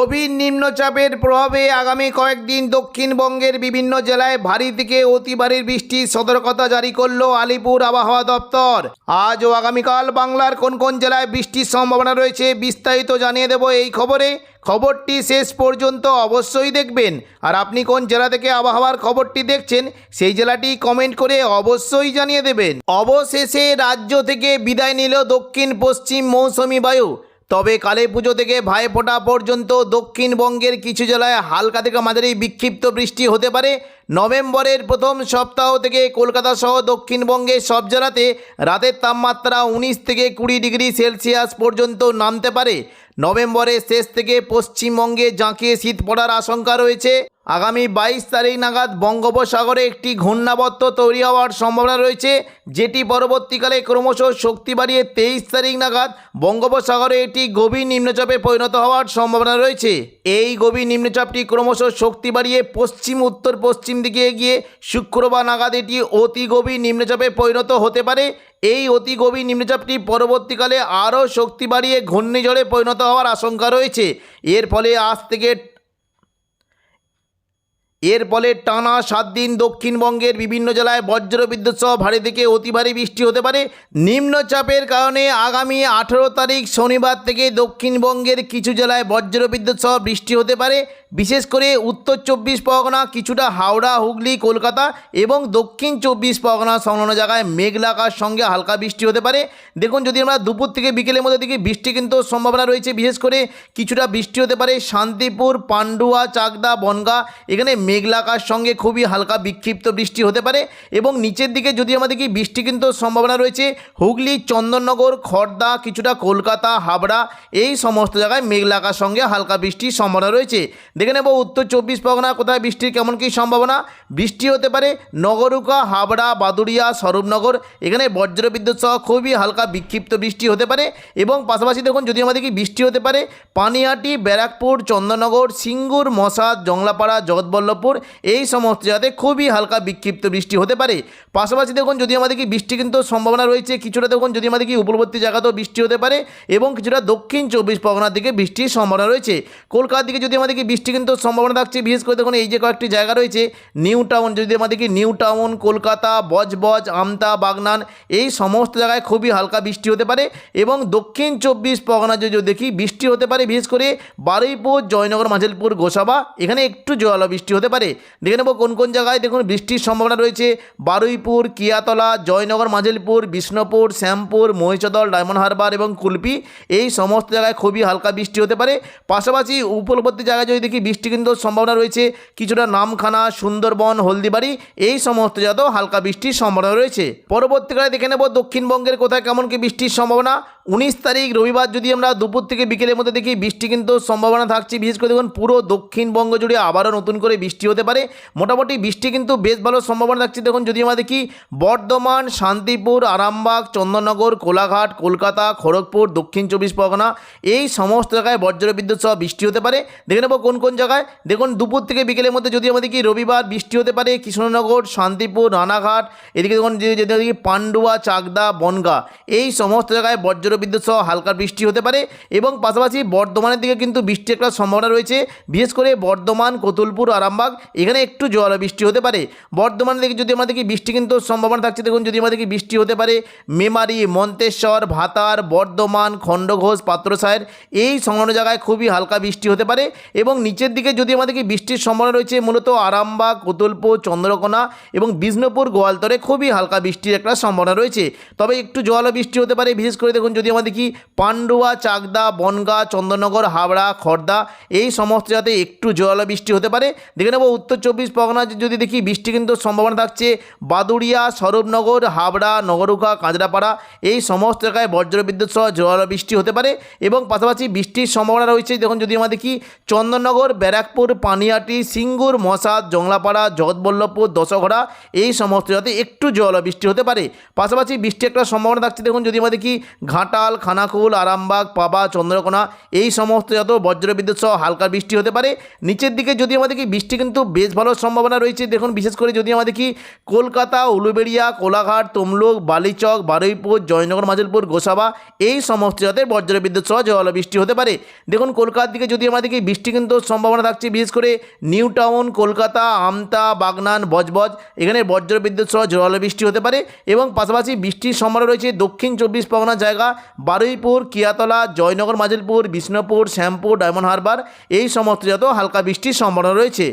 গভীর নিম্নচাপের প্রভাবে আগামী কয়েকদিন দক্ষিণবঙ্গের বিভিন্ন জেলায় ভারী থেকে অতি ভারী বৃষ্টির সতর্কতা জারি করল আলিপুর আবহাওয়া দপ্তর। আজ ও আগামীকাল বাংলার কোন কোন জেলায় বৃষ্টির সম্ভাবনা রয়েছে বিস্তারিত জানিয়ে দেব এই খবরে। খবরটি শেষ পর্যন্ত অবশ্যই দেখবেন। আর আপনি কোন জেলা থেকে আবহাওয়ার খবরটি দেখছেন, সেই জেলাটি কমেন্ট করে অবশ্যই জানিয়ে দেবেন। অবশেষে রাজ্য থেকে বিদায় নিল দক্ষিণ পশ্চিম মৌসুমি বায়ু। তবে কালী পুজো থেকে ভাইফোঁটা পর্যন্ত দক্ষিণবঙ্গের কিছু জেলায় হালকা থেকে মাঝারি বিক্ষিপ্ত বৃষ্টি হতে পারে। নভেম্বরের প্রথম সপ্তাহ থেকে কলকাতা সহ দক্ষিণবঙ্গের সব জেলাতে রাতের তাপমাত্রা উনিশ থেকে কুড়ি ডিগ্রি সেলসিয়াস পর্যন্ত নামতে পারে। নভেম্বরের শেষ থেকে পশ্চিমবঙ্গে জাঁকিয়ে শীত পড়ার আশঙ্কা রয়েছে। আগামী বাইশ তারিখ নাগাদ বঙ্গোপসাগরে একটি ঘূর্ণাবর্ত তৈরি হওয়ার সম্ভাবনা রয়েছে, যেটি পরবর্তীকালে ক্রমশ শক্তি বাড়িয়ে তেইশ তারিখ নাগাদ বঙ্গোপসাগরে এটি গভীর নিম্নচাপে পরিণত হওয়ার সম্ভাবনা রয়েছে। এই গভীর নিম্নচাপটি ক্রমশ শক্তি বাড়িয়ে পশ্চিম, উত্তর, পশ্চিম দিকে এগিয়ে শুক্রবার নাগাদ এটি অতি গভীর নিম্নচাপে পরিণত হতে পারে। এই অতি গভীর নিম্নচাপটি পরবর্তীকালে আরও শক্তি বাড়িয়ে ঘূর্ণিঝড়ে পরিণত হওয়ার আশঙ্কা রয়েছে। এর ফলে আজ থেকে এর ফলে টানা সাত দিন দক্ষিণবঙ্গের বিভিন্ন জেলায় বজ্রবিদ্যুৎ সহ ভারী থেকে অতি ভারী বৃষ্টি হতে পারে। নিম্নচাপের কারণে আগামী আঠেরো তারিখ শনিবার থেকে দক্ষিণবঙ্গের কিছু জেলায় বজ্রবিদ্যুৎ সহ বৃষ্টি হতে পারে। বিশেষ করে উত্তর চব্বিশ পরগনা, কিছুটা হাওড়া, হুগলি, কলকাতা এবং দক্ষিণ চব্বিশ পরগনা সংলগ্ন জায়গায় মেঘলাকার সঙ্গে হালকা বৃষ্টি হতে পারে। দেখুন, যদি আমরা দুপুর থেকে বিকেলের মধ্যে দিকে বৃষ্টি কিন্তু সম্ভাবনা রয়েছে। বিশেষ করে কিছুটা বৃষ্টি হতে পারে শান্তিপুর, পান্ডুয়া, চাকদা, বনগা। এখানে মেঘলাকার সঙ্গে খুবই হালকা বিক্ষিপ্ত বৃষ্টি হতে পারে এবং নিচের দিকে যদি আমাদের কি বৃষ্টি কিন্তু সম্ভাবনা রয়েছে। হুগলি, চন্দননগর খড়দা কিছুটা কলকাতা, হাবড়া এই সমস্ত জায়গায় মেঘলাকার সঙ্গে হালকা বৃষ্টির সম্ভাবনা রয়েছে। দেখে নেব উত্তর চব্বিশ পরগনা, কোথায় বৃষ্টির কেমন কী সম্ভাবনা? বৃষ্টি হতে পারে নগরুকা, হাবড়া, বাদুড়িয়া, স্বরূপনগর। এখানে বজ্রবিদ্যুৎ সহ খুবই হালকা বিক্ষিপ্ত বৃষ্টি হতে পারে এবং পাশাপাশি দেখুন, যদি আমাদের কি বৃষ্টি হতে পারে পানিহাটি ব্যারাকপুর, চন্দননগর, সিঙ্গুর, মশাদ, জংলাপাড়া, জগৎবল্লভপুর, এই সমস্ত জায়গাতে খুবই হালকা বিক্ষিপ্ত বৃষ্টি হতে পারে। পাশাপাশি দেখুন, যদি আমাদের কি বৃষ্টি কিন্তু সম্ভাবনা রয়েছে, কিছুটা দেখুন, যদি আমাদের কি উপরবর্তী জায়গাতেও বৃষ্টি হতে পারে এবং কিছুটা দক্ষিণ চব্বিশ পরগনার দিকে বৃষ্টির সম্ভাবনা রয়েছে। কলকাতার দিকে যদি আমাদের কি বৃষ্টি কিন্তু সম্ভাবনা থাকছে, বিশেষ করে দেখুন এই যে কয়েকটি জায়গা রয়েছে, নিউ টাউন, যদি আমাদের কি নিউ টাউন, কলকাতা, বজবজ, আমতা, বাগনান, এই সমস্ত জায়গায় খুবই হালকা বৃষ্টি হতে পারে এবং দক্ষিণ চব্বিশ পরগনা যদি দেখি, বৃষ্টি হতে পারে, বিশেষ করে বারুইপুর, জয়নগর, মাঝেলপুর, গোসাবা, এখানে একটু জল বৃষ্টি হতে পারে। দেখে নেব কোন কোন জায়গায় দেখুন বৃষ্টির সম্ভাবনা রয়েছে, বারুইপুর, কিয়াতলা, জয়নগর, মাঝেলপুর, বিষ্ণুপুর, শ্যামপুর, মহিষদল, ডায়মন্ড হারবার এবং কুলপি, এই সমস্ত জায়গায় খুবই হালকা বৃষ্টি হতে পারে। পাশাপাশি উপকূলবর্তী জায়গায় যদি দেখি বৃষ্টি কিন্তু সম্ভাবনা রয়েছে। কিছুটা নামখানা, সুন্দরবন, হলদিবাড়ি, এই সমস্ত জায়গাতেও হালকা বৃষ্টির সম্ভাবনা রয়েছে। পরবর্তীকালে দেখে নেব দক্ষিণবঙ্গের কোথায় কেমন কি বৃষ্টির সম্ভাবনা। উনিশ তারিখ রবিবার যদি আমরা দুপুর থেকে বিকেলের মধ্যে দেখি, বৃষ্টি কিন্তু সম্ভাবনা থাকছে। বিশেষ করে দেখুন, পুরো দক্ষিণবঙ্গ জুড়ে আবারও নতুন করে বৃষ্টি হতে পারে। মোটামুটি বৃষ্টি কিন্তু বেশ ভালো সম্ভাবনা থাকছে। দেখুন, যদি আমরা দেখি, বর্ধমান, শান্তিপুর, আরামবাগ, চন্দননগর, কোলাঘাট, কলকাতা, খড়গপুর, দক্ষিণ চব্বিশ পরগনা, এই সমস্ত জায়গায় বজ্রবিদ্যুৎ সহ বৃষ্টি হতে পারে। দেখে নেব কোন কোন জায়গায়? দেখুন, দুপুর থেকে বিকেলের মধ্যে যদি আমাদের কি রবিবার বৃষ্টি হতে পারে, কৃষ্ণনগর, শান্তিপুর, রানাঘাট, এদিকে দেখুন যদি পান্ডুয়া, চাকদা, বনগা, এই সমস্ত জায়গায় বজ্রবিদ্যুৎ সহ হালকা বৃষ্টি হতে পারে এবং পাশাপাশি বর্ধমানের দিকে কিন্তু বৃষ্টির একটা সম্ভাবনা রয়েছে, বিশেষ করে বর্ধমান, কতুলপুর, আরামবাগ, এখানে একটু জল বৃষ্টি হতে পারে। বর্ধমানের দিকে যদি আমাদের কি বৃষ্টি কিন্তু সম্ভাবনা থাকছে, দেখুন, যদি আমাদের কি বৃষ্টি হতে পারে, মেমারি, মন্তেশ্বর, ভাতার, বর্ধমান, খণ্ডঘোষ পাত্রসায়ের এই সংলগ্ন জায়গায় খুবই হালকা বৃষ্টি হতে পারে এবং নিচের দিকে যদি আমাদেরকে বৃষ্টির সম্ভাবনা রয়েছে, মূলত আরামবাগ কোতুলপুর চন্দ্রকোনা এবং বিষ্ণুপুর, গোয়ালতরে খুবই হালকা বৃষ্টির একটা সম্ভাবনা রয়েছে। তবে একটু জল বৃষ্টি হতে পারে, বিশেষ করে দেখুন যদি আমাদের কি পান্ডুয়া, চাকদা, বনগা চন্দননগর হাবড়া, খর্দা এই সমস্ত জায়গাতে একটু জল বৃষ্টি হতে পারে। দেখে নেব উত্তর চব্বিশ পরগনা যদি দেখি বৃষ্টি কিন্তু সম্ভাবনা থাকছে, বাদুড়িয়া, স্বরূপনগর, হাবড়া, নগরুখা, কাঁচরাপাড়া এই সমস্ত জায়গায় বজ্রবিদ্যুৎ সহ জল বৃষ্টি হতে পারে এবং পাশাপাশি বৃষ্টির সম্ভাবনা রয়েছে। দেখুন যদি আমাদের কি চন্দননগর ব্যারাকপুর, পানিয়াটি, সিঙ্গুর, মশাদ, জংলাপাড়া, জগৎবল্লভপুর দশঘরা এই সমস্ত জায়গাতে একটু জল বৃষ্টি হতে পারে। পাশাপাশি বৃষ্টি একটা সম্ভাবনা থাকছে। দেখুন, যদি আমরা দেখি ঘাটাল, খানাকুল, আরামবাগ, পাবা, চন্দ্রকোনা, এই সমস্ত যত বজ্রবিদ্যুৎ সহ হালকা বৃষ্টি হতে পারে। নিচের দিকে যদি আমরা দেখি বৃষ্টি কিন্তু বেশ ভালো সম্ভাবনা রয়েছে, দেখুন, বিশেষ করে যদি আমরা দেখি কলকাতা, উলুবেড়িয়া, কোলাঘাট, তমলুক, বালিচক, বারুইপুর, জয়নগর, মাজলপুর, গোসাবা, এই সমস্ত জাতের বজ্রবিদ্যুৎ সহ জল বৃষ্টি হতে পারে। দেখুন, কলকাতার দিকে যদি আমরা দেখি বৃষ্টি কিন্তু সম্ভাবনা থাকছে, বিশেষ করে নিউ টাউন, কলকাতা, আমতা, বাগনান, বজবজ, এখানে বজ্র বিদ্যুৎ সহ জল বৃষ্টি হতে পারে এবং পাশাপাশি বৃষ্টির সম্ভাবনা রয়েছে দক্ষিণ চব্বিশ পরগনা জায়গা, বারুইপুর, কিয়াতলা, জয়নগর, মাজলপুর, বিষ্ণুপুর, শ্যামপুর, ডায়মন্ড হারবার, এই সমস্ত যত হালকা বৃষ্টির সম্ভাবনা রয়েছে।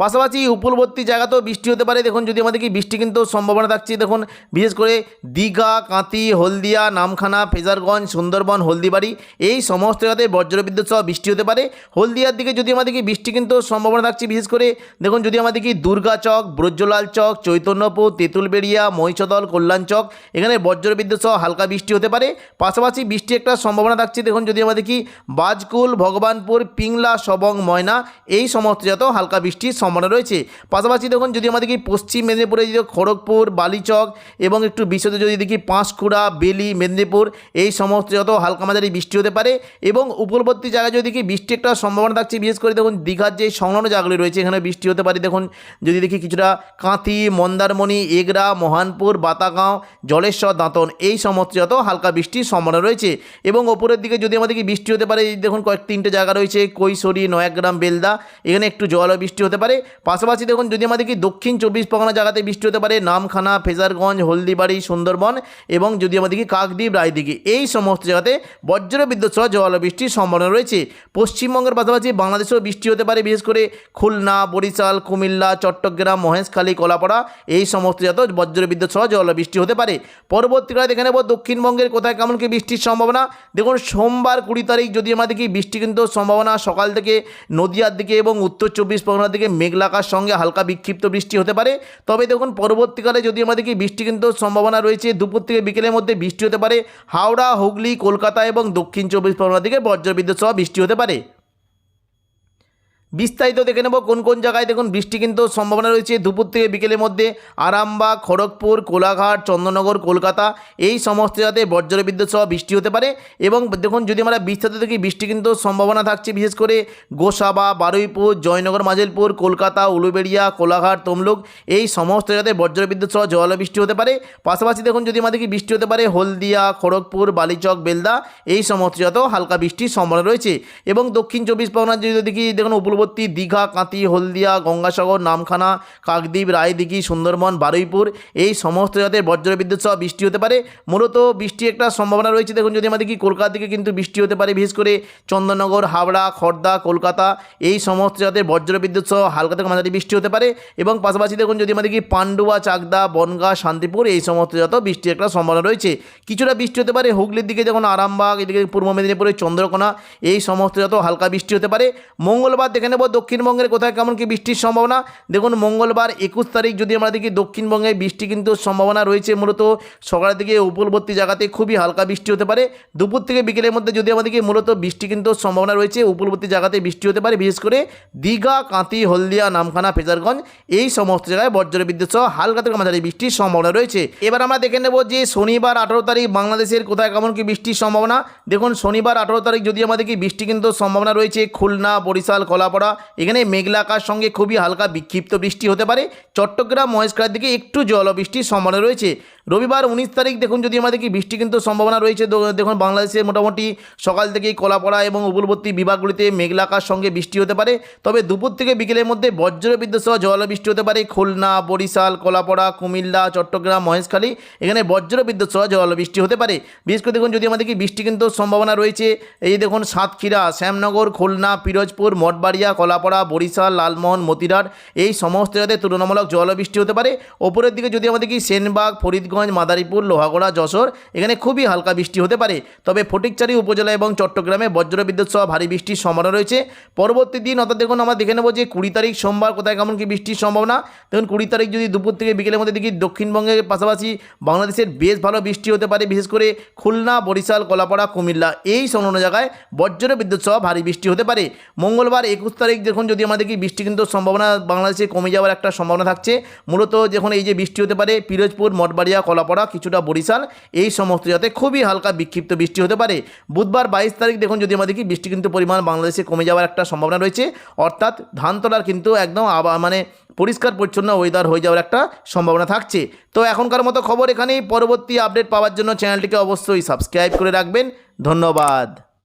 পাশাপাশি উপকূলবর্তী জায়গাতেও বৃষ্টি হতে পারে। দেখুন, যদি আমাদের কি বৃষ্টি কিন্তু সম্ভাবনা থাকছে, দেখুন, বিশেষ করে দীঘা কাঁতি হলদিয়া, নামখানা, ফেজারগঞ্জ, সুন্দরবন, হলদিবাড়ি, এই সমস্ত জায়গাতে বজ্রবিদ্যুৎ সহ বৃষ্টি হতে পারে। হলদিয়ার দিকে যদি আমাদের কি বৃষ্টি কিন্তু সম্ভাবনা থাকছে, বিশেষ করে, দেখুন, যদি আমাদের কি দুর্গা চক, ব্রজলাল চক, চৈতন্যপুর, তেঁতুলবেড়িয়া, মহিষদল, কল্যাণ চক, এখানে বজ্রবিদ্যুৎ সহ হালকা বৃষ্টি হতে পারে। পাশাপাশি বৃষ্টি একটা সম্ভাবনা থাকছে, দেখুন, যদি আমাদের কি বাজকুল, ভগবানপুর, পিংলা, সবং, ময়না, এই সমস্ত জায়গাতেও হালকা বৃষ্টির সম্ভাবনা রয়েছে। পাশাপাশি দেখুন, যদি আমাদের কি পশ্চিম মেদিনীপুরে যদি খড়গপুর, বালিচক এবং একটু বিশদ যদি দেখি পাঁশকুড়া, বেলি, মেদিনীপুর, এই সমস্ত যত হালকা মাঝারি বৃষ্টি হতে পারে এবং উপকূলবর্তী জায়গায় যদি দেখি বৃষ্টি একটা সম্ভাবনা থাকছে, বিশেষ করে দেখুন দীঘার যে সংলগ্ন জায়গাগুলি রয়েছে, এখানে বৃষ্টি হতে পারে। দেখুন, যদি দেখি কিছুটা কাঁথি, মন্দারমণি, এগরা, মহানপুর, বাতাগাঁও, জলেশ্বর, দাঁতন, এই সমস্ত যত হালকা বৃষ্টির সম্ভাবনা রয়েছে এবং ওপরের দিকে যদি আমাদের কি বৃষ্টি হতে পারে দেখুন কয়েক তিনটে জায়গা রয়েছে, কৈশোরী, নয়াগ্রাম, বেলদা, এখানে একটু জল বৃষ্টি হতে পারে। পাশাপাশি দেখুন, যদি আমাদের কি দক্ষিণ চব্বিশ পরগনা জায়গাতে বৃষ্টি হতে পারে, নামখানা, ফেজারগঞ্জ, হলদিবাড়ি, সুন্দরবন এবং যদি আমাদের কি কাকদ্বীপ, রায়দিঘি, এই সমস্ত জায়গাতে বজ্র বিদ্যুৎ সহ জল বৃষ্টির সম্ভাবনা রয়েছে। পশ্চিমবঙ্গের পাশাপাশি বাংলাদেশেও বৃষ্টি হতে পারে, বিশেষ করে খুলনা, বরিশাল, কুমিল্লা, চট্টগ্রাম, মহেশখালী, কলাপাড়া, এই সমস্ত জাত বজ্র বিদ্যুৎ সহ জল বৃষ্টি হতে পারে। পরবর্তীকালে দেখে নেব, দক্ষিণবঙ্গের কোথায় কেমন কি বৃষ্টির সম্ভাবনা। দেখুন, সোমবার কুড়ি তারিখ যদি আমরা দেখি বৃষ্টি কিন্তু সম্ভাবনা সকাল থেকে নদিয়ার দিকে এবং উত্তর চব্বিশ পরগনার দিকে মেঘলাকার সঙ্গে হালকা বিক্ষিপ্ত বৃষ্টি হতে পারে। তবে দেখুন, পরবর্তীকালে যদি আমাদেরকে বৃষ্টি কিন্তু সম্ভাবনা রয়েছে, দুপুর থেকে বিকেলের মধ্যে বৃষ্টি হতে পারে। হাওড়া, হুগলি, কলকাতা এবং দক্ষিণ চব্বিশ পরগনা থেকে বজ্রবিদ্যুৎ সহ বৃষ্টি হতে পারে। বিস্তারিত দেখে নেব কোন কোন জায়গায় দেখুন, বৃষ্টি কিন্তু সম্ভাবনা রয়েছে। দুপুর থেকে বিকেলের মধ্যে আরামবাগ, খড়গপুর, কোলাঘাট চন্দ্রনগর কলকাতা এই সমস্ত জায়গাতে বজ্রবিদ্যুৎ সহ বৃষ্টি হতে পারে এবং দেখুন, যদি আমরা বিস্তারিত দেখি, বৃষ্টি কিন্তু সম্ভাবনা থাকছে, বিশেষ করে গোসাবা, বারুইপুর, জয়নগর মাজেলপুর কলকাতা, উলুবেড়িয়া, কোলাঘাট, তমলুক এই সমস্ত জায়গাতে বজ্রবিদ্যুৎ সহ জল বৃষ্টি হতে পারে। পাশাপাশি দেখুন, যদি আমাদের কি বৃষ্টি হতে পারে হলদিয়া, খড়গপুর, বালিচক, বেলদা এই সমস্ত জায়গাতেও হালকা বৃষ্টির সম্ভাবনা রয়েছে এবং দক্ষিণ চব্বিশ পরগনা যদি দেখি, দেখুন উপকূলবর্তী দীঘা কাঁতি হলদিয়া, গঙ্গাসাগর, নামখানা, কাকদ্বীপ, রায়দিঘি, সুন্দরবন, বারুইপুর, এই সমস্ত জাতের বজ্রবিদ্যুৎ সহ বৃষ্টি হতে পারে। মূলত বৃষ্টি একটা সম্ভাবনা রয়েছে। দেখুন, যদি আমাদের কি কলকাতা দিকে কিন্তু বৃষ্টি হতে পারে, বিশেষ করে চন্দননগর, হাওড়া খড়দা কলকাতা, এই সমস্ত জাতের বজ্রবিদ্যুৎ সহ হালকা থেকে মাঝারি বৃষ্টি হতে পারে। এবং পাশাপাশি দেখুন, যদি আমাদের কি পান্ডুয়া, চাকদা, বনগাঁ, শান্তিপুর, এই সমস্ত জাত বৃষ্টির একটা সম্ভাবনা রয়েছে। কিছুটা বৃষ্টি হতে পারে হুগলির দিকে যখন আরামবাগ, এদিকে পূর্ব মেদিনীপুরের চন্দ্রকোনা, এই সমস্ত জাত হালকা বৃষ্টি হতে পারে। মঙ্গলবার দেখে নেব দক্ষিণবঙ্গের কোথায় কেমন কি বৃষ্টির সম্ভাবনা? দেখুন, মঙ্গলবার একুশ তারিখ যদি আমরা দেখি, দক্ষিণবঙ্গে বৃষ্টি কিন্তু সম্ভাবনা রয়েছে মূলত। সকালের দিকে উপকূলবর্তী জায়গাতে খুবই হালকা বৃষ্টি হতে পারে। দুপুর থেকে বিকেলের মধ্যে যদি আমাদেরকে মূলত বৃষ্টি কিন্তু সম্ভাবনা রয়েছে। উপকূলবর্তী জায়গাতে বৃষ্টি হতে পারে, বিশেষ করে দীঘা কাঁতি হলদিয়া, নামখানা, ফেজারগঞ্জ, এই সমস্ত জায়গায় বজ্র বিদ্যুৎ সহ হালকা থেকে মাঝারি বৃষ্টির সম্ভাবনা রয়েছে। এবার আমরা দেখে নেব যে শনিবার আঠারো তারিখ বাংলাদেশের কোথায় কেমন কি বৃষ্টির সম্ভাবনা। দেখুন, শনিবার আঠারো তারিখ যদি আমাদের কি বৃষ্টি কিন্তু সম্ভাবনা রয়েছে খুলনা, বরিশাল, কলাপাড়া এখানে মেঘলা আকাশ সঙ্গে খুবই হালকা বিক্ষিপ্ত বৃষ্টি হতে পারে। চট্টগ্রাম, মহেশখালের দিকে একটু জলবৃষ্টির সম্ভাবনা রয়েছে। রবিবার উনিশ তারিখ দেখুন যদি আমাদের কি বৃষ্টি কিন্তু সম্ভাবনা রয়েছে দেখুন বাংলাদেশে মোটামুটি সকাল থেকেই কলাপড়া এবং উপকূলবর্তী বিভাগগুলিতে মেঘলা আকাশ সঙ্গে বৃষ্টি হতে পারে। তবে দুপুর থেকে বিকেলের মধ্যে বজ্র বিদ্যুৎ সহ জলবৃষ্টি হতে পারে। খুলনা, বরিশাল, কলাপড়া, কুমিল্লা, চট্টগ্রাম, মহেশখালী এখানে বজ্র বিদ্যুৎ সহ জলবৃষ্টি হতে পারে। বিশেষ করে দেখুন যদি আমাদের কি বৃষ্টি কিন্তু সম্ভাবনা রয়েছে, এই দেখুন সাতক্ষীরা, শ্যামনগর, খুলনা, পিরোজপুর, মঠবাড়িয়া কলাপড়া, বরিশাল, লালমোহন, মতিরাট, এই সমস্ত জায়গাতে তুলনামূলক জলবৃষ্টি হতে পারে। ওপরের দিকে যদি আমাদের কি সেনবাগ, ফরিদগঞ্জ, মাদারীপুর, লোহাগড়া, যশোর, এখানে খুবই হালকা বৃষ্টি হতে পারে। তবে ফটিকচারি উপজেলা এবং চট্টগ্রামে বজ্রবিদ্যুৎ সহ ভারী বৃষ্টির সম্ভাবনা রয়েছে। পরবর্তী দিন অর্থাৎ দেখুন আমরা দেখে নেব যে কুড়ি তারিখ সোমবার কোথায় কেমন কি বৃষ্টির সম্ভাবনা। দেখুন কুড়ি তারিখ যদি দুপুর থেকে বিকেলের মধ্যে দেখি দক্ষিণবঙ্গের পাশাপাশি বাংলাদেশের বেশ ভালো বৃষ্টি হতে পারে, বিশেষ করে খুলনা, বরিশাল, কলাপাড়া, কুমিল্লা। এই সংলগ্ন জায়গায় বজ্র বিদ্যুৎ সহ ভারী বৃষ্টি হতে পারে। মঙ্গলবার একুশ তারিখ দেখুন, যদি আমাদের কি বৃষ্টি কিন্তু সম্ভাবনা বাংলাদেশে কমে যাওয়ার একটা সম্ভাবনা থাকছে, মূলত যখন এই যে বৃষ্টি হতে পারে, পিরোজপুর, মঠবাড়িয়া, কলাপাড়া, কিছুটা বরিশাল, এই সমস্ত যাতে খুবই হালকা বিক্ষিপ্ত বৃষ্টি হতে পারে। বুধবার বাইশ তারিখ দেখুন, যদি আমাদের কি বৃষ্টি কিন্তু পরিমাণ বাংলাদেশে কমে যাওয়ার একটা সম্ভাবনা রয়েছে, অর্থাৎ ধান তোলার কিন্তু একদম মানে পরিষ্কার পরিচ্ছন্ন ওয়েদার হয়ে যাওয়ার একটা সম্ভাবনা থাকছে। তো এখনকার মতো খবর এখানেই, পরবর্তী আপডেট পাওয়ার জন্য চ্যানেলটিকে অবশ্যই সাবস্ক্রাইব করে রাখবেন। ধন্যবাদ।